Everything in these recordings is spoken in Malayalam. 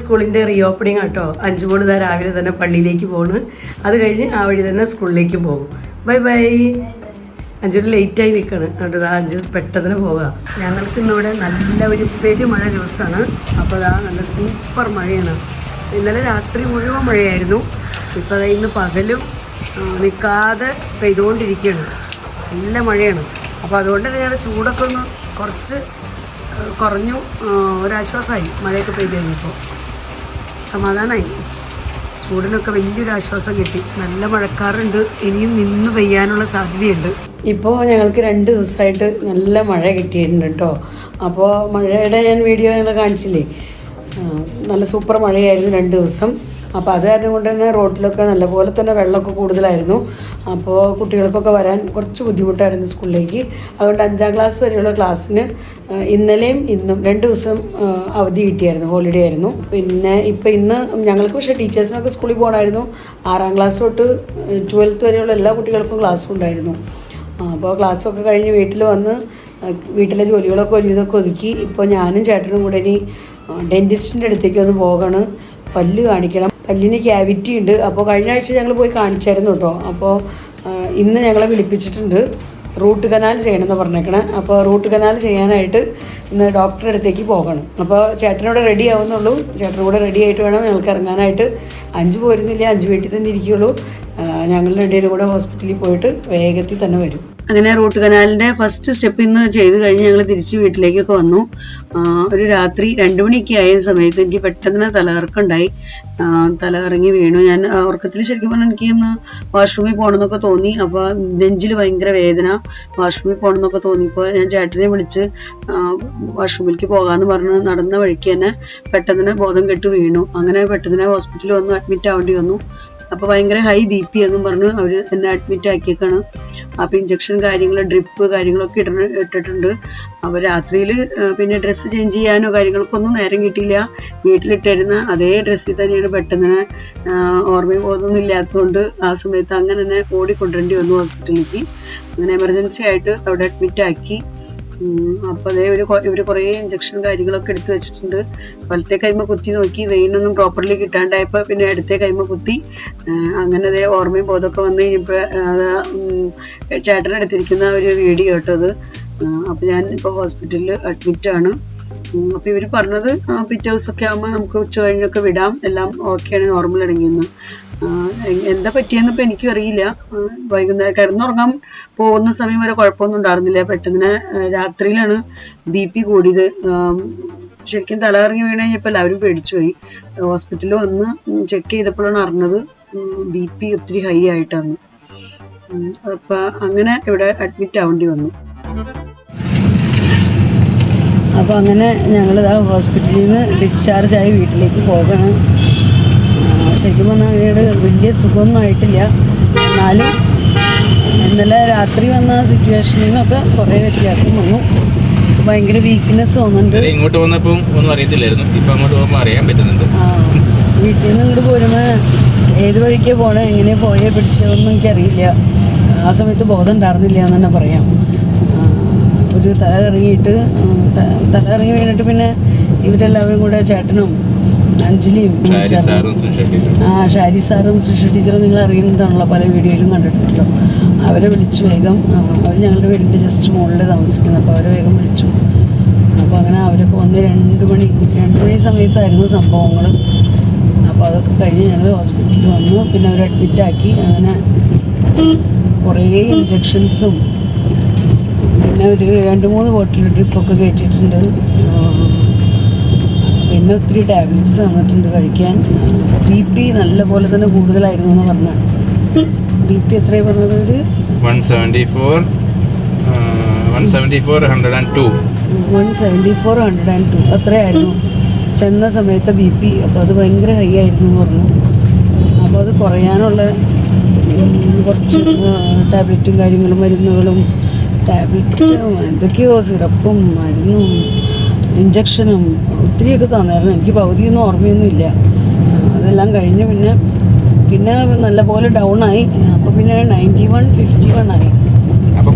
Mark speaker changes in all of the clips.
Speaker 1: സ്കൂളിന്റെ റീ ഓപ്പണിങ് ആട്ടോ. അഞ്ചു മണി തന്നെ രാവിലെ തന്നെ പള്ളിയിലേക്ക് പോകുന്നു അത് കഴിഞ്ഞ് ആ വഴി തന്നെ സ്കൂളിലേക്ക് പോകും. ബൈ ബൈ അഞ്ചൊരു ലേറ്റായി നിൽക്കുകയാണ് അതുകൊണ്ട് ഇതാ അഞ്ചൂർ പെട്ടെന്ന് പോകാം. ഞങ്ങൾക്ക് ഇന്നിവിടെ നല്ല ഒരു പെരുമഴ ദിവസമാണ് അപ്പോൾ അതാ നല്ല സൂപ്പർ മഴയാണ്. ഇന്നലെ രാത്രി മുഴുവൻ മഴയായിരുന്നു. ഇപ്പോൾ അതാ ഇന്ന് പകലും ആ, നിൽക്കാതെ പെയ്തുകൊണ്ടിരിക്കുകയാണ് നല്ല മഴയാണ്. അപ്പോൾ അതുകൊണ്ട് ഞങ്ങളുടെ ചൂടൊക്കെ ഒന്ന് കുറച്ച് കുറഞ്ഞു ആ, ഒരാശ്വാസമായി മഴയൊക്കെ പെയ്ത് കഴിഞ്ഞപ്പോൾ സമാധാനമായി ചൂടിനൊക്കെ വലിയൊരു ആശ്വാസം കിട്ടി. നല്ല മഴക്കാറുണ്ട്. ഇനിയും നിന്ന് പെയ്യാനുള്ള സാധ്യതയുണ്ട്. ഇപ്പോൾ ഞങ്ങൾക്ക് രണ്ട് ദിവസമായിട്ട് നല്ല മഴ കിട്ടിയിട്ടുണ്ട് കേട്ടോ അപ്പോൾ മഴയുടെ ഞാൻ വീഡിയോ നിങ്ങൾ കാണിച്ചില്ലേ? നല്ല സൂപ്പർ മഴയായിരുന്നു രണ്ട് ദിവസം. അപ്പോൾ അത് കാരണം കൊണ്ട് തന്നെ റോഡിലൊക്കെ നല്ലപോലെ തന്നെ വെള്ളമൊക്കെ കൂടുതലായിരുന്നു. അപ്പോൾ കുട്ടികൾക്കൊക്കെ വരാൻ കുറച്ച് ബുദ്ധിമുട്ടായിരുന്നു സ്കൂളിലേക്ക്. അതുകൊണ്ട് അഞ്ചാം ക്ലാസ് വരെയുള്ള ക്ലാസ്സിന് ഇന്നലെയും ഇന്നും രണ്ട് ദിവസം അവധി കിട്ടിയായിരുന്നു ഹോളിഡേ ആയിരുന്നു. പിന്നെ ഇപ്പോൾ ഇന്ന് ഞങ്ങൾക്ക് പക്ഷേ ടീച്ചേഴ്സിനൊക്കെ സ്കൂളിൽ പോകണമായിരുന്നു. ആറാം ക്ലാസ് തൊട്ട് ട്വൽത്ത് വരെയുള്ള എല്ലാ കുട്ടികൾക്കും ക്ലാസ്സും ഉണ്ടായിരുന്നു. അപ്പോൾ ക്ലാസ്സൊക്കെ കഴിഞ്ഞ് വീട്ടിൽ വന്ന് വീട്ടിലെ ജോലികളൊക്കെ ഒരുവിധമൊക്കെ ഒതുക്കി. ഇപ്പോൾ ഞാനും ചേട്ടനും കൂടെ ഇനി ഡെന്റിസ്റ്റിന്റെ അടുത്തേക്ക് ഒന്ന് പോകണം. പല്ല് കാണിക്കണം. പല്ലിന് ക്യാവിറ്റി ഉണ്ട്. അപ്പോൾ കഴിഞ്ഞ ആഴ്ച ഞങ്ങൾ പോയി കാണിച്ചായിരുന്നു കേട്ടോ. അപ്പോൾ ഇന്ന് ഞങ്ങളെ വിളിപ്പിച്ചിട്ടുണ്ട്. റൂട്ട് കനാൽ ചെയ്യണമെന്ന് പറഞ്ഞേക്കണേ. അപ്പോൾ റൂട്ട് കനാൽ ചെയ്യാനായിട്ട് ഇന്ന് ഡോക്ടറുടെ അടുത്തേക്ക് പോകണം. അപ്പോൾ ചേട്ടനോട് റെഡി ആവുന്നുള്ളൂ. ചേട്ടനും കൂടെ റെഡി ആയിട്ട് വേണം ഞങ്ങൾക്ക് ഇറങ്ങാനായിട്ട്. അഞ്ച് പോരുന്നില്ല അഞ്ച് വീട്ടിൽ തന്നെ ഇരിക്കുള്ളൂ. ആ, ഞങ്ങൾ രണ്ടുപേരും കൂടെ ഹോസ്പിറ്റലിൽ പോയിട്ട് വേഗത്തിൽ തന്നെ വരും. അങ്ങനെ റൂട്ട് കനാലിന്റെ ഫസ്റ്റ് സ്റ്റെപ്പ് ഇന്ന് ചെയ്ത് കഴിഞ്ഞ് ഞങ്ങൾ തിരിച്ച് വീട്ടിലേക്കൊക്കെ വന്നു. ഒരു രാത്രി രണ്ട് മണിയൊക്കെ ആയ സമയത്ത് എനിക്ക് പെട്ടെന്ന് തലകറക്കുണ്ടായി. തല തലകറങ്ങി വീണു. ഞാൻ ഉറക്കത്തിൽ ശരിക്കും പറഞ്ഞാൽ എനിക്ക് ഒന്ന് വാഷ്റൂമിൽ പോകണമെന്നൊക്കെ തോന്നി. അപ്പോൾ നെഞ്ചിൽ ഭയങ്കര വേദന. വാഷ്റൂമിൽ പോകണമെന്നൊക്കെ തോന്നിയപ്പോൾ ഞാൻ ചേട്ടനെ വിളിച്ച് വാഷ്റൂമിലേക്ക് പോകാമെന്ന് പറഞ്ഞ് നടന്ന വഴിക്ക് തന്നെ പെട്ടെന്ന് ബോധം കെട്ട് വീണു. അങ്ങനെ പെട്ടെന്ന് ഹോസ്പിറ്റലിൽ വന്നു അഡ്മിറ്റ് ആവേണ്ടി വന്നു. അപ്പോൾ ഭയങ്കര ഹൈ ബി പി എന്നും പറഞ്ഞു. അവർ എന്നെ അഡ്മിറ്റ് ആക്കിയേക്കാണ്. അപ്പോൾ ഇഞ്ചക്ഷൻ കാര്യങ്ങൾ ഡ്രിപ്പ് കാര്യങ്ങളൊക്കെ ഇട ഇട്ടിട്ടുണ്ട്. അപ്പോൾ രാത്രിയിൽ പിന്നെ ഡ്രസ്സ് ചേഞ്ച് ചെയ്യാനോ കാര്യങ്ങൾക്കൊന്നും നേരം കിട്ടിയില്ല. വീട്ടിലിട്ടിരുന്ന അതേ ഡ്രസ്സിൽ തന്നെയാണ് പെട്ടെന്ന് ഓർമ്മയിൽ പോകുന്നൊന്നും ഇല്ലാത്തതുകൊണ്ട് ആ സമയത്ത് അങ്ങനെ തന്നെ ഓടിക്കൊണ്ടിരേണ്ടി വന്നു ഹോസ്പിറ്റലിലേക്ക് അങ്ങനെ എമർജൻസി ആയിട്ട് അവിടെ അഡ്മിറ്റ് ആക്കി. അപ്പോൾ അതേ ഒരു ഇവർ കുറേ ഇഞ്ചക്ഷൻ കാര്യങ്ങളൊക്കെ എടുത്തു വെച്ചിട്ടുണ്ട്. വലത്തെ കൈമ കുത്തി നോക്കി വെയിനൊന്നും പ്രോപ്പർലി കിട്ടാണ്ടായപ്പോൾ പിന്നെ ഇടത്തെ കൈമ കുത്തി. അങ്ങനെ അതേ ഓർമ്മയും ബോധമൊക്കെ വന്നു കഴിഞ്ഞപ്പോൾ ചേട്ടനെടുത്തിരിക്കുന്ന ഒരു വീഡിയോ കേട്ടത്. അപ്പോൾ ഞാൻ ഇപ്പോൾ ഹോസ്പിറ്റലിൽ ആണ്. അപ്പോൾ ഇവർ പറഞ്ഞത് പിറ്റേ ദിവസമൊക്കെ ആകുമ്പോൾ നമുക്ക് ഉച്ച കഴിഞ്ഞൊക്കെ വിടാം. എല്ലാം ഓക്കെയാണ് നോർമൽ എ- എന്താ പറ്റിയെന്ന് ഇപ്പം എനിക്കും അറിയില്ല. വൈകുന്നേരം കിടന്നുറങ്ങാൻ പോകുന്ന സമയം വരെ കുഴപ്പമൊന്നും ഉണ്ടായിരുന്നില്ല. പെട്ടെന്ന് രാത്രിയിലാണ് ബി പി കൂടിയത്. ശരിക്കും തലകറങ്ങി വീണ് കഴിഞ്ഞപ്പോൾ എല്ലാവരും പേടിച്ചു പോയി. ഹോസ്പിറ്റലിൽ വന്ന് ചെക്ക് ചെയ്തപ്പോഴാണ് അറിഞ്ഞത് ബി പി ഒത്തിരി ഹൈ ആയിട്ടാണ് അപ്പൊ അങ്ങനെ ഇവിടെ അഡ്മിറ്റ് ആവേണ്ടി വന്നു. അപ്പോൾ അങ്ങനെ ഞങ്ങൾ ഹോസ്പിറ്റലിൽ നിന്ന് ഡിസ്ചാർജ് ആയി വീട്ടിലേക്ക് പോകണം ശരിക്കും പറഞ്ഞാൽ വീട് വലിയ സുഖമൊന്നും ആയിട്ടില്ല. എന്നാലും ഇന്നലെ രാത്രി വന്ന സിറ്റുവേഷനിൽ നിന്നൊക്കെ കുറേ വ്യത്യാസം വന്നു. ഭയങ്കര വീക്ക്നെസ് തോന്നുന്നുണ്ട്.
Speaker 2: ഇങ്ങോട്ട് വന്നപ്പോൾ ഒന്നും അറിയത്തില്ലായിരുന്നു. ഇപ്പം അങ്ങോട്ട് പോകുമ്പോൾ അറിയാൻ പറ്റുന്നുണ്ട്.
Speaker 1: വീട്ടിൽ നിന്ന് ഇങ്ങോട്ട് പോരുമ്പോൾ ഏത് വഴിക്കാണ് പോണേ എങ്ങനെ പോയേ പിടിച്ചതൊന്നും എനിക്കറിയില്ല. ആ സമയത്ത് ബോധം ഉണ്ടായിരുന്നില്ല എന്ന് തന്നെ പറയാം. ഒരു തല ഇറങ്ങിയിട്ട് തല ഇറങ്ങി വീണിട്ട് പിന്നെ ഇവരെല്ലാവരും കൂടെ ചേട്ടനും അഞ്ജലിയും ആ ഷാരി സാറും സൃഷ്ടി ടീച്ചറും നിങ്ങൾ അറിയുന്നതാണല്ലോ പല വീഡിയോയിലും കണ്ടിട്ടുണ്ടല്ലോ. അവരെ വിളിച്ചു വേഗം അവർ ഞങ്ങളുടെ വീടിന്റെ ജസ്റ്റ് മുകളിൽ താമസിക്കുന്നത് അപ്പോൾ അവരെ വേഗം വിളിച്ചു. അപ്പോൾ അങ്ങനെ അവരൊക്കെ വന്ന് രണ്ട് മണി രണ്ട് മണി സമയത്തായിരുന്നു സംഭവങ്ങൾ. അപ്പോൾ അതൊക്കെ കഴിഞ്ഞ് ഞങ്ങൾ ഹോസ്പിറ്റലിൽ വന്നു. പിന്നെ അവർ അഡ്മിറ്റാക്കി അങ്ങനെ കുറേ ഇഞ്ചക്ഷൻസും പിന്നെ ഒരു രണ്ട് മൂന്ന് ബോട്ടിൽ ഡ്രിപ്പൊക്കെ കയറ്റിയിട്ടുണ്ട്. പിന്നെ ഒത്തിരി ടാബ്ലറ്റ്സ് തന്നിട്ടുണ്ട് കഴിക്കാൻ. ബി പി നല്ല പോലെ തന്നെ കൂടുതലായിരുന്നു എന്ന് പറഞ്ഞു. ബി പി എത്രയാണ് പറഞ്ഞത് ഒരു
Speaker 2: one seventy four one seventy four hundred and two
Speaker 1: one seventy four hundred and two അത്രയായിരുന്നു. ചെന്ന സമയത്തെ ബി പി. അപ്പോൾ അത് ഭയങ്കര ഹൈ ആയിരുന്നു എന്ന് പറഞ്ഞു. അപ്പോൾ അത് കുറയാനുള്ള കുറച്ച് ടാബ്ലറ്റും കാര്യങ്ങളും മരുന്നുകളും ടാബ്ലറ്റും എന്തൊക്കെയോ സിറപ്പും മരുന്നും ഇഞ്ചക്ഷനും ഒത്തിരിയൊക്കെ തന്നായിരുന്നു. എനിക്ക് പകുതിയൊന്നും ഓർമ്മയൊന്നും ഇല്ല അതെല്ലാം കഴിഞ്ഞ് പിന്നെ പിന്നെ നല്ല പോലെ ഡൗൺ ആയി അപ്പോൾ പിന്നെ നയന്റി വൺ ഫിഫ്റ്റി വൺ ആയി.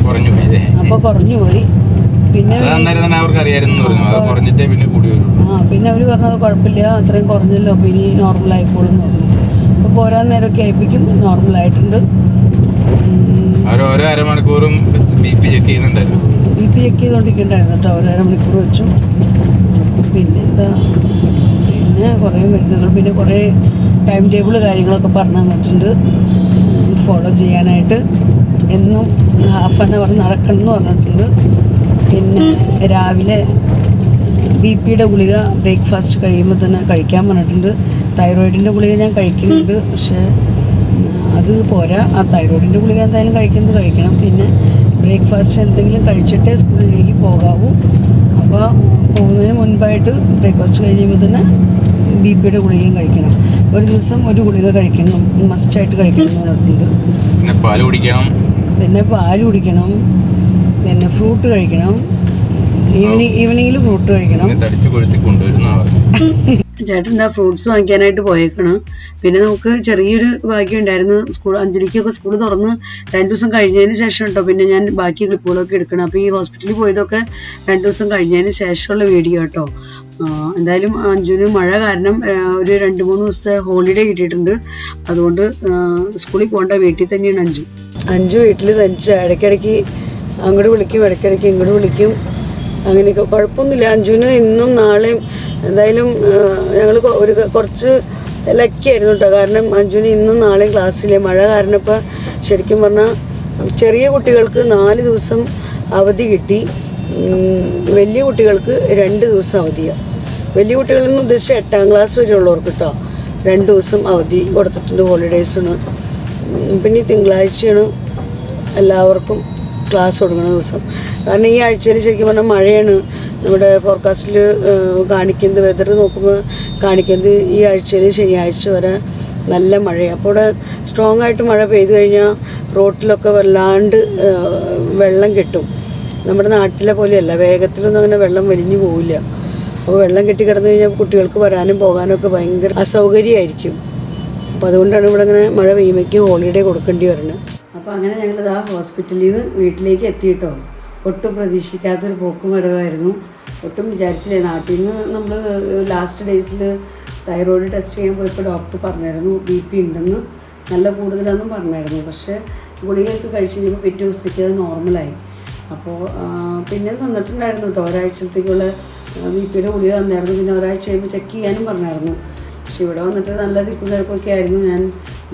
Speaker 2: കുറഞ്ഞു
Speaker 1: അപ്പോൾ കുറഞ്ഞു പോയി പിന്നെ
Speaker 2: അത് തന്നെ അവർക്ക് അറിയായിരുന്നു പറഞ്ഞു. അത് കുറഞ്ഞിട്ടേ പിന്നെ കൂടി വരും
Speaker 1: ആ പിന്നെ അവർ പറഞ്ഞത് കുഴപ്പമില്ല അത്രയും കുറഞ്ഞല്ലോ അപ്പോൾ ഇനി നോർമൽ ആയിക്കോളും എന്ന് പറഞ്ഞു. അപ്പോൾ പോരാൻ നേരമൊക്കെ ആയിപ്പിക്കും നോർമലായിട്ടുണ്ട്.
Speaker 2: അവർ ഓരോ അരമണിക്കൂറും ബി പി ചെക്ക് ചെയ്യുന്നുണ്ടായിരുന്നു
Speaker 1: ബി പി ചെക്ക് ചെയ്തുകൊണ്ടിരിക്കണ്ടായിരുന്നു കേട്ടോ. ഓരോ അരമണിക്കൂർ വെച്ചു. പിന്നെ എന്താ? പിന്നെ കുറേ മരുന്നുകൾ പിന്നെ കുറേ ടൈം ടേബിൾ കാര്യങ്ങളൊക്കെ പറഞ്ഞു തന്നിട്ടുണ്ട് ഫോളോ ചെയ്യാനായിട്ട്. എന്നും ഹാഫ് ആൻ അവർ നടക്കണം എന്ന് പറഞ്ഞിട്ടുണ്ട്. പിന്നെ രാവിലെ ബി പിയുടെ ഗുളിക ബ്രേക്ക്ഫാസ്റ്റ് കഴിയുമ്പോൾ തന്നെ കഴിക്കാൻ പറഞ്ഞിട്ടുണ്ട്. തൈറോയിഡിന്റെ ഗുളിക ഞാൻ കഴിക്കുന്നുണ്ട്. പക്ഷേ അത് പോരാ. ആ തൈറോയിഡിന്റെ ഗുളിക എന്തായാലും കഴിക്കുന്നത് കഴിക്കണം. പിന്നെ ബ്രേക്ക്ഫാസ്റ്റ് എന്തെങ്കിലും കഴിച്ചിട്ടേ സ്കൂളിലേക്ക് പോകാവൂ. അപ്പോൾ പോകുന്നതിന് മുൻപായിട്ട് ബ്രേക്ക്ഫാസ്റ്റ് കഴിയുമ്പോൾ തന്നെ ബി പിയുടെ ഗുളികയും കഴിക്കണം. ഒരു ദിവസം ഒരു ഗുളിക കഴിക്കണം. മസ്റ്റായിട്ട് കഴിക്കണം എന്ന് പറഞ്ഞിട്ടുണ്ട്
Speaker 2: പിന്നെ പാൽ കുടിക്കണം.
Speaker 1: പിന്നെ പാൽ കുടിക്കണം. പിന്നെ ഫ്രൂട്ട് കഴിക്കണം. ഈവനിങ് ഈവനിങ്ങിൽ ഫ്രൂട്ട് കഴിക്കണം.
Speaker 2: തടിച്ചു കൊഴുത്തി കൊണ്ടുവരുന്ന
Speaker 1: ചേട്ടൻ എന്താ ഫ്രൂട്ട്സ് വാങ്ങിക്കാനായിട്ട് പോയേക്കണം. പിന്നെ നമുക്ക് ചെറിയൊരു ഭാഗ്യം ഉണ്ടായിരുന്നു. സ്കൂൾ അഞ്ജലിക്കൊക്കെ സ്കൂൾ തുറന്ന് രണ്ട് ദിവസം കഴിഞ്ഞതിന് ശേഷം കേട്ടോ പിന്നെ ഞാൻ ബാക്കി ക്ലിപ്പുകളൊക്കെ എടുക്കണം. അപ്പോൾ ഈ ഹോസ്പിറ്റലിൽ പോയതൊക്കെ രണ്ട് ദിവസം കഴിഞ്ഞതിന് ശേഷമുള്ള വീഡിയോ കേട്ടോ എന്തായാലും അഞ്ജുന് മഴ കാരണം ഒരു രണ്ട് മൂന്ന് ദിവസത്തെ ഹോളിഡേ കിട്ടിയിട്ടുണ്ട്. അതുകൊണ്ട് സ്കൂളിൽ പോകേണ്ട വീട്ടിൽ തന്നെയാണ് അഞ്ജു. അഞ്ജു വീട്ടിൽ തനിച്ച് ഇടയ്ക്കിടയ്ക്ക് അങ്ങോട്ട് വിളിക്കും ഇടയ്ക്കിടയ്ക്ക് ഇങ്ങോട്ട് വിളിക്കും. അങ്ങനെയൊക്കെ കുഴപ്പമൊന്നുമില്ല. അഞ്ജുന് ഇന്നും നാളെയും എന്തായാലും ഞങ്ങൾ ഒരു കുറച്ച് ലക്കിയായിരുന്നു കേട്ടോ. കാരണം അഞ്ജുന് ഇന്നും നാളെയും ക്ലാസ്സിലെ മഴ കാരണം ഇപ്പോൾ ശരിക്കും പറഞ്ഞാൽ ചെറിയ കുട്ടികൾക്ക് നാല് ദിവസം അവധി കിട്ടി. വലിയ കുട്ടികൾക്ക് രണ്ട് ദിവസം അവധിയാണ് വലിയ കുട്ടികളിൽ നിന്ന് ഉദ്ദേശിച്ച എട്ടാം ക്ലാസ് വരെയുള്ളവർക്ക് കേട്ടോ രണ്ട് ദിവസം അവധി കൊടുത്തിട്ടുണ്ട് ഹോളിഡേയ്സാണ് പിന്നെ തിങ്കളാഴ്ചയാണ് എല്ലാവർക്കും ക്ലാസ് കൊടുക്കുന്ന ദിവസം. കാരണം ഈ ആഴ്ചയിൽ ശരിക്കും പറഞ്ഞാൽ മഴയാണ്. നമ്മുടെ ഫോർകാസ്റ്റിൽ കാണിക്കുന്നത് വെതർ നോക്കുമ്പോൾ കാണിക്കുന്നത് ഈ ആഴ്ചയിൽ ശനിയാഴ്ച വരെ നല്ല മഴയാണ് അപ്പോൾ ഇവിടെ സ്ട്രോങ് ആയിട്ട് മഴ പെയ്തു കഴിഞ്ഞാൽ റോട്ടിലൊക്കെ വല്ലാണ്ട് വെള്ളം കിട്ടും. നമ്മുടെ നാട്ടിലെ പോലെയല്ല. വേഗത്തിലൊന്നും അങ്ങനെ വെള്ളം വലിഞ്ഞു പോവില്ല. അപ്പോൾ വെള്ളം കെട്ടി കിടന്നു കഴിഞ്ഞാൽ കുട്ടികൾക്ക് വരാനും പോകാനൊക്കെ ഭയങ്കര അസൗകര്യമായിരിക്കും. അപ്പോൾ അതുകൊണ്ടാണ് ഇവിടെ ഇങ്ങനെ മഴ പെയ്യുമ്പോഴേക്കും ഹോളിഡേ കൊടുക്കേണ്ടി വരുന്നത് അപ്പോൾ അങ്ങനെ ഞങ്ങൾ ആ ഹോസ്പിറ്റലിൽ നിന്ന് വീട്ടിലേക്ക് എത്തിയിട്ടോ. ഒട്ടും പ്രതീക്ഷിക്കാത്തൊരു പോക്കും വരവായിരുന്നു. ഒട്ടും വിചാരിച്ചില്ലേ. നാട്ടിൽ നിന്ന് നമ്മൾ ലാസ്റ്റ് ഡേയ്സിൽ തൈറോയിഡ് ടെസ്റ്റ് ചെയ്യാൻ പോയപ്പോൾ ഡോക്ടർ പറഞ്ഞായിരുന്നു ബി പി ഉണ്ടെന്ന്. നല്ല കൂടുതലാണെന്നും പറഞ്ഞായിരുന്നു. പക്ഷേ ഗുളികയൊക്കെ കഴിച്ച് കഴിഞ്ഞപ്പോൾ പിറ്റേ ദിവസത്തേക്ക് അത് നോർമലായി അപ്പോൾ പിന്നെ തന്നിട്ടുണ്ടായിരുന്നു കേട്ടോ ഒരാഴ്ചത്തേക്കുള്ള ബി പിയുടെ ഗുളിക തന്നായിരുന്നു. പിന്നെ ഒരാഴ്ച കഴിയുമ്പോൾ ചെക്ക് ചെയ്യാനും പറഞ്ഞായിരുന്നു. പക്ഷേ ഇവിടെ വന്നിട്ട് നല്ല തിക്കും ആയിരുന്നു. ഞാൻ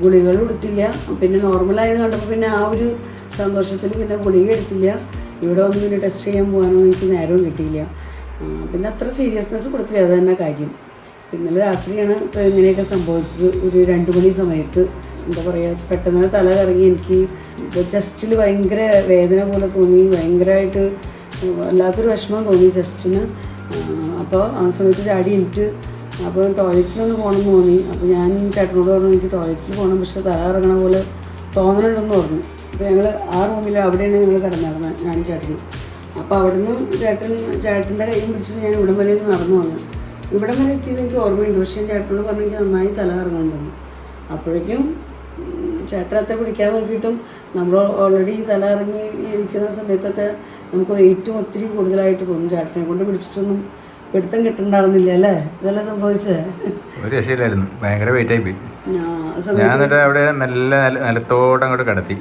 Speaker 1: ഗുളികൾ എടുത്തില്ല പിന്നെ നോർമലായത് കണ്ടപ്പോൾ പിന്നെ ആ ഒരു സന്തോഷത്തിൽ പിന്നെ ഗുളിക എടുത്തില്ല. ഇവിടെ ഒന്നും പിന്നെ ടെസ്റ്റ് ചെയ്യാൻ പോകാനൊന്നും എനിക്ക് നേരവും കിട്ടിയില്ല. പിന്നെ അത്ര സീരിയസ്നെസ് കൊടുത്തില്ല. അത് തന്നെ കാര്യം. ഇന്നലെ രാത്രിയാണ് ഇങ്ങനെയൊക്കെ സംഭവിച്ചത്. ഒരു രണ്ട് മണി സമയത്ത് എന്താ പറയുക പെട്ടെന്ന് തല കറങ്ങി എനിക്ക് ചെസ്റ്റിൽ ഭയങ്കര വേദന പോലെ തോന്നി. ഭയങ്കരമായിട്ട് വല്ലാത്തൊരു വിഷമം തോന്നി ചെസ്റ്റിന് അപ്പോൾ ആ സമയത്ത് ചാടി എനിക്ക് അപ്പോൾ ടോയ്ലറ്റിലൊന്ന് പോകണമെന്ന് തോന്നി. അപ്പോൾ ഞാൻ ചേട്ടനോട് പറഞ്ഞു എനിക്ക് ടോയ്ലറ്റിൽ പോകണം പക്ഷെ തല ഇറങ്ങണ പോലെ തോന്നലുണ്ടെന്ന് പറഞ്ഞു. അപ്പോൾ ഞങ്ങൾ ആ റൂമിൽ അവിടെയാണ് ഞങ്ങൾ കിടന്നിരുന്നത് ഞാൻ ചേട്ടനും. അപ്പോൾ അവിടുന്ന് ചേട്ടൻ ചേട്ടന്റെ കൈ പിടിച്ചിട്ട് ഞാൻ ഇവിടം വരെ നടന്നു വന്നു. ഇവിടം വരെ എത്തിയത് എനിക്ക് ഓർമ്മയുണ്ട് പക്ഷേ ചേട്ടനോട് പറഞ്ഞു എനിക്ക് നന്നായി തല കറങ്ങുന്നുണ്ടെന്ന് അപ്പോഴേക്കും അത്ര പിടിക്കാൻ നോക്കിയിട്ടും നമ്മൾ ഓൾറെഡി തല ഇറങ്ങി ഇരിക്കുന്ന സമയത്തൊക്കെ നമുക്ക് വെയിറ്റും ഒത്തിരി കൂടുതലായിട്ട് തോന്നും. ചേട്ടനെ കൊണ്ട് പിടിച്ചിട്ടൊന്നും പിടുത്തം കിട്ടണ്ടാവുന്നില്ല അല്ലേ? ഇതെല്ലാം സംഭവിച്ചേ?
Speaker 2: ഒരു രക്ഷയില്ലായിരുന്നു. ഭയങ്കര വെയിറ്റ് ആയി പോയി. ഞാൻ എന്നിട്ട് അവിടെ നല്ല നില- നിലത്തോട്ട് അങ്ങോട്ട് കിടത്തി.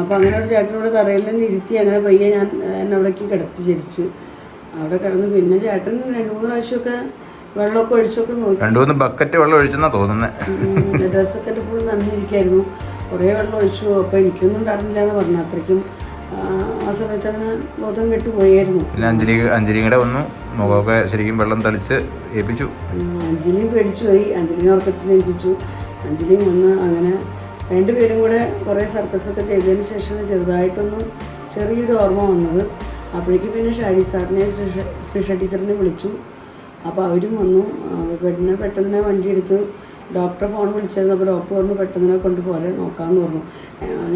Speaker 1: അപ്പോൾ അങ്ങനെ ഒരു ചേട്ടനോട് തന്നെ ഇരുത്തി അങ്ങനെ പയ്യെ ഞാൻ എന്നെ അവിടേക്ക് കിടത്തി ചരിച്ച്. അവിടെ കിടന്ന് പിന്നെ ചേട്ടൻ രണ്ട് മൂന്ന് പ്രാവശ്യമൊക്കെ വെള്ളമൊക്കെ ഒഴിച്ചൊക്കെ നോക്കി.
Speaker 2: രണ്ടു മൂന്ന് ബക്കറ്റ് വെള്ളം ഒഴിച്ചെന്നാ തോന്നുന്നത്
Speaker 1: ഡ്രസ്സൊക്കെ ഫുൾ നന്നിരിക്കായിരുന്നു കുറേ വെള്ളം ഒഴിച്ചു. അപ്പോൾ എനിക്കൊന്നും ഉണ്ടായിരുന്നില്ല എന്ന് പറഞ്ഞു. അത്രയ്ക്കും ആ, സമയത്ത് അങ്ങനെ ബോധം കെട്ടുപോയായിരുന്നു
Speaker 2: പിന്നെ അഞ്ജലി അഞ്ജലിയും കൂടെ വന്നു. മുഖമൊക്കെ ശരിക്കും വെള്ളം തളിച്ച് ഏൽപ്പിച്ചു.
Speaker 1: അഞ്ജലി അഞ്ജലിയും പേടിച്ചു പോയി. അഞ്ജലിനെ ഉറക്കത്തിൽ ഏൽപ്പിച്ചു. അഞ്ജലിയും വന്ന് അങ്ങനെ രണ്ടുപേരും കൂടെ കുറേ സർക്കസൊക്കെ ചെയ്തതിന് ശേഷം ചെറുതായിട്ടൊന്ന് ചെറിയൊരു ഓർമ്മ വന്നത്. അപ്പോഴേക്കും പിന്നെ ഷാരി സാറിനെ ശ്രീഷ ടീച്ചറിനെ വിളിച്ചു. അപ്പോൾ അവരും വന്നു. പെട്ടെന്ന് പെട്ടെന്ന് വണ്ടി എടുത്ത് ഡോക്ടറെ ഫോൺ വിളിച്ചിരുന്നു അപ്പോൾ ഡോക്ടർ പറഞ്ഞു പെട്ടെന്ന് കൊണ്ട് കൊണ്ടുപോലെ നോക്കാമെന്ന് പറഞ്ഞു.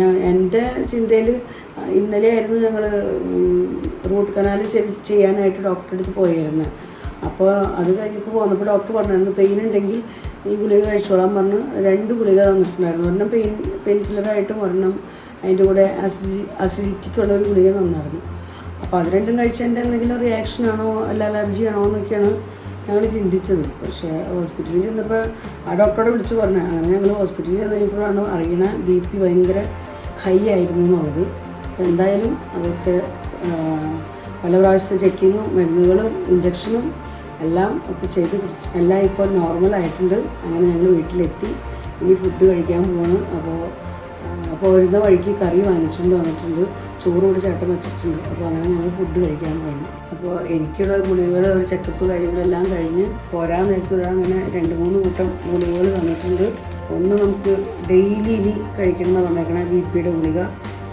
Speaker 1: ഞാൻ എന്റെ ചിന്തയിൽ ഇന്നലെയായിരുന്നു ഞങ്ങൾ റൂട്ട് കനാൽ ചെയ്യാനായിട്ട് ഡോക്ടറെ അടുത്ത് പോയിരുന്നത് അപ്പോൾ അത് കഴിഞ്ഞപ്പോൾ പോന്നപ്പോൾ ഡോക്ടർ പറഞ്ഞായിരുന്നു പെയിൻ ഉണ്ടെങ്കിൽ ഈ ഗുളിക കഴിച്ചോളാൻ പറഞ്ഞു രണ്ട് ഗുളിക തന്നിട്ടുണ്ടായിരുന്നു. ഒരെണ്ണം പെയിൻ പെയിൻ കില്ലറായിട്ടും ഒരെണ്ണം അതിന്റെ കൂടെ അസിഡി അസിഡിറ്റിക്കുള്ള ഒരു ഗുളിക തന്നായിരുന്നു. അപ്പോൾ അത് രണ്ടും കഴിച്ചതിന്റെ എന്തെങ്കിലും റിയാക്ഷൻ ആണോ അല്ല അലർജി ആണോ എന്നൊക്കെയാണ് ഞങ്ങൾ ചിന്തിച്ചത്. പക്ഷേ ഹോസ്പിറ്റലിൽ ചെന്നപ്പോൾ ആ ഡോക്ടറോട് വിളിച്ച് പറഞ്ഞു അങ്ങനെ ഞങ്ങൾ ഹോസ്പിറ്റലിൽ ചെന്ന് കഴിഞ്ഞപ്പോഴാണ് അറിയണ ബി പി ഭയങ്കര ഹൈ ആയിരുന്നു എന്നുള്ളത്. എന്തായാലും അതൊക്കെ പല പ്രാവശ്യത്തെ ചെക്കിങ്ങും മരുന്നുകളും ഇഞ്ചക്ഷനും എല്ലാം ഒക്കെ ചെയ്ത് പിടിച്ച് എല്ലാം ഇപ്പോൾ നോർമൽ ആയിട്ടുണ്ട്. അങ്ങനെ ഞങ്ങൾ വീട്ടിലെത്തി. ഇനി ഫുഡ് കഴിക്കാൻ പോവാണ്. അപ്പോൾ അപ്പോൾ വരുന്ന വഴിക്ക് കറി വാങ്ങിച്ചുകൊണ്ട് വന്നിട്ടുണ്ട്. ചോറ് കൂടി ചേട്ടൻ വെച്ചിട്ടുണ്ട്. അപ്പോൾ അങ്ങനെ ഞങ്ങൾ ഫുഡ് കഴിക്കാൻ പോകണം അപ്പോൾ എനിക്കുള്ള ഗുളികകൾ ഒരു ചെക്കപ്പ് കാര്യങ്ങളെല്ലാം കഴിഞ്ഞ് പോരാൻ നിൽക്കുക അങ്ങനെ രണ്ട് മൂന്ന് കൂട്ടം ഗുളികകൾ തന്നിട്ടുണ്ട്. ഒന്ന് നമുക്ക് ഡെയിലി ഇനി കഴിക്കണം പറഞ്ഞേക്കണേ ബി പിയുടെ ഗുളിക.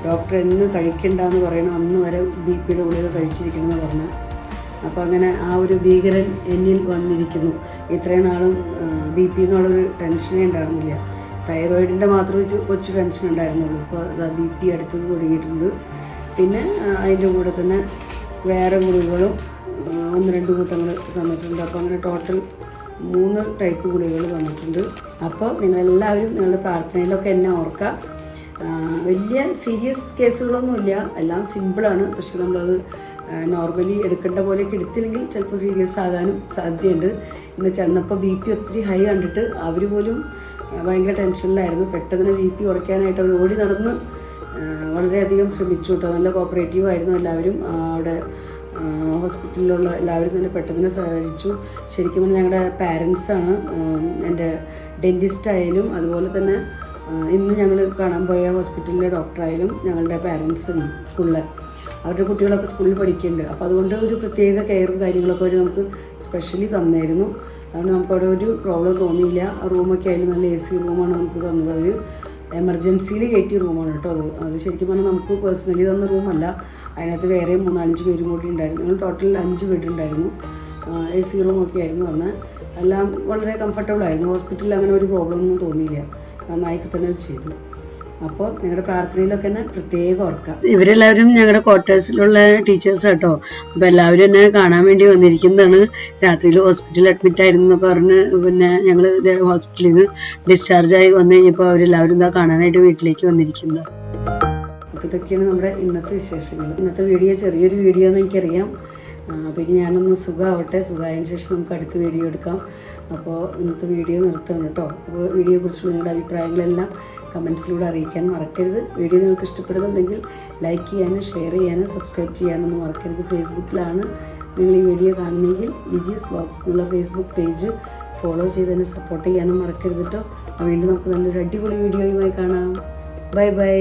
Speaker 1: ഡോക്ടർ എന്ന് കഴിക്കണ്ട എന്ന് പറയണം അന്ന് വരെ ബി പിയുടെ ഗുളിക കഴിച്ചിരിക്കണം എന്ന് പറഞ്ഞാൽ അപ്പോൾ അങ്ങനെ ആ ഒരു ഭീകരൻ എന്നിൽ വന്നിരിക്കുന്നു. ഇത്രയും നാളും ബി പി എന്നുള്ളൊരു ടെൻഷനേ ഉണ്ടായിരുന്നില്ല. തൈറോയിഡിന്റെ മാത്രമേ കൊച്ചു ടെൻഷൻ ഉണ്ടായിരുന്നുള്ളൂ. ഇപ്പോൾ അതാ ബി പി അടുത്തത് തുടങ്ങിയിട്ടുണ്ട്. പിന്നെ അതിന്റെ കൂടെ തന്നെ വേറെ ഗുളികകളും ഒന്ന് രണ്ട് കൂട്ടങ്ങൾ തന്നിട്ടുണ്ട്. അപ്പോൾ അങ്ങനെ ടോട്ടൽ മൂന്ന് ടൈപ്പ് ഗുളികകൾ തന്നിട്ടുണ്ട്. അപ്പോൾ നിങ്ങളെല്ലാവരും നിങ്ങളുടെ പ്രാർത്ഥനയിലൊക്കെ എന്നെ ഓർക്കുക. വലിയ സീരിയസ് കേസുകളൊന്നുമില്ല. എല്ലാം സിമ്പിളാണ് പക്ഷെ നമ്മളത് നോർമലി എടുക്കേണ്ട പോലെയൊക്കെ എടുത്തില്ലെങ്കിൽ ചിലപ്പോൾ സീരിയസ് ആകാനും സാധ്യതയുണ്ട്. ഇന്ന് ചെന്നപ്പോൾ ബി പി ഒത്തിരി ഹൈ കണ്ടിട്ട് അവർ പോലും ഭയങ്കര ടെൻഷനിലായിരുന്നു. പെട്ടെന്ന് ബി പി കുറയ്ക്കാനായിട്ട് അവർ ഓടി നടന്ന് വളരെയധികം ശ്രമിച്ചു കേട്ടോ. നല്ല കോപ്പറേറ്റീവ് ആയിരുന്നു എല്ലാവരും. അവിടെ ഹോസ്പിറ്റലിലുള്ള എല്ലാവരും തന്നെ പെട്ടെന്ന് സഹകരിച്ചു. ശരിക്കും ഞങ്ങളുടെ പാരൻസാണ് എന്റെ ഡെന്റിസ്റ്റ് ആയാലും അതുപോലെ തന്നെ ഇന്ന് ഞങ്ങൾ കാണാൻ പോയ ഹോസ്പിറ്റലിലെ ഡോക്ടറായാലും ഞങ്ങളുടെ പാരൻസും സ്കൂളിലെ അവരുടെ കുട്ടികളൊക്കെ സ്കൂളിൽ പഠിക്കുന്നുണ്ട് അപ്പോൾ അതുകൊണ്ട് ഒരു പ്രത്യേക കെയറും കാര്യങ്ങളൊക്കെ അവർ നമുക്ക് സ്പെഷ്യലി തന്നായിരുന്നു അതുകൊണ്ട് നമുക്കവിടെ ഒരു പ്രോബ്ലം തോന്നിയില്ല. റൂമൊക്കെ ആയാലും നല്ല എ സി റൂമാണ് നമുക്ക് തന്നത്. അവർ എമർജൻസിയിൽ കയറ്റിയ റൂമാണ് കേട്ടോ അത്. അത് ശരിക്കും പറഞ്ഞാൽ നമുക്ക് പേഴ്സണലി തന്ന റൂമല്ല അതിനകത്ത് വേറെ മൂന്നാലഞ്ച് പേരും കൂടി ഉണ്ടായിരുന്നു. ഞങ്ങൾ ടോട്ടൽ അഞ്ച് വീടുണ്ടായിരുന്നു എ സി റൂമൊക്കെ ആയിരുന്നു അന്ന് എല്ലാം വളരെ കംഫർട്ടബിൾ ആയിരുന്നു. ഹോസ്പിറ്റലിൽ അങ്ങനെ ഒരു പ്രോബ്ലം ഒന്നും തോന്നിയില്ല. നന്നായി തന്നെ ചെയ്തു. അപ്പോൾ ഞങ്ങളുടെ പ്രാർത്ഥനയിലൊക്കെ തന്നെ പ്രത്യേകം ഓർക്കാം. ഇവരെല്ലാവരും ഞങ്ങളുടെ ക്വാർട്ടേഴ്സിലുള്ള ടീച്ചേഴ്സ് കേട്ടോ അപ്പോൾ എല്ലാവരും എന്നെ കാണാൻ വേണ്ടി വന്നിരിക്കുന്നതാണ്. രാത്രിയിൽ ഹോസ്പിറ്റലിൽ അഡ്മിറ്റ് ആയിരുന്നു എന്നൊക്കെ പറഞ്ഞ് പിന്നെ ഞങ്ങൾ ഹോസ്പിറ്റലിൽ നിന്ന് ഡിസ്ചാർജ് ആയി വന്നു കഴിഞ്ഞപ്പോൾ അവരെല്ലാവരും ഇതാ കാണാനായിട്ട് വീട്ടിലേക്ക് വന്നിരിക്കുന്നത് അപ്പോൾ ഇതൊക്കെയാണ് നമ്മുടെ ഇന്നത്തെ വിശേഷങ്ങൾ ഇന്നത്തെ വീഡിയോ ചെറിയൊരു വീഡിയോ എന്ന് എനിക്കറിയാം. പിന്നെ ഞാനൊന്ന് സുഖമാവട്ടെ സുഖമായതിനു ശേഷം നമുക്ക് അടുത്ത വീഡിയോ എടുക്കാം. അപ്പോൾ ഇന്നത്തെ വീഡിയോ നിർത്തണം കേട്ടോ. അപ്പോൾ വീഡിയോയെക്കുറിച്ചുള്ള നിങ്ങളുടെ അഭിപ്രായങ്ങളെല്ലാം കമൻസിലൂടെ അറിയിക്കാൻ മറക്കരുത്. വീഡിയോ നിങ്ങൾക്ക് ഇഷ്ടപ്പെടുന്നുണ്ടെങ്കിൽ ലൈക്ക് ചെയ്യാനും ഷെയർ ചെയ്യാനും സബ്സ്ക്രൈബ് ചെയ്യാനൊന്നും മറക്കരുത്. ഫേസ്ബുക്കിലാണ് നിങ്ങൾ ഈ വീഡിയോ കാണുന്നെങ്കിൽ വിജീസ് ബോക്സ് എന്നുള്ള ഫേസ്ബുക്ക് പേജ് ഫോളോ ചെയ്ത് തന്നെ സപ്പോർട്ട് ചെയ്യാനും മറക്കരുത് കേട്ടോ. വീണ്ടും നമുക്ക് നല്ലൊരു അടിപൊളി വീഡിയോയുമായി കാണാം. Bye bye.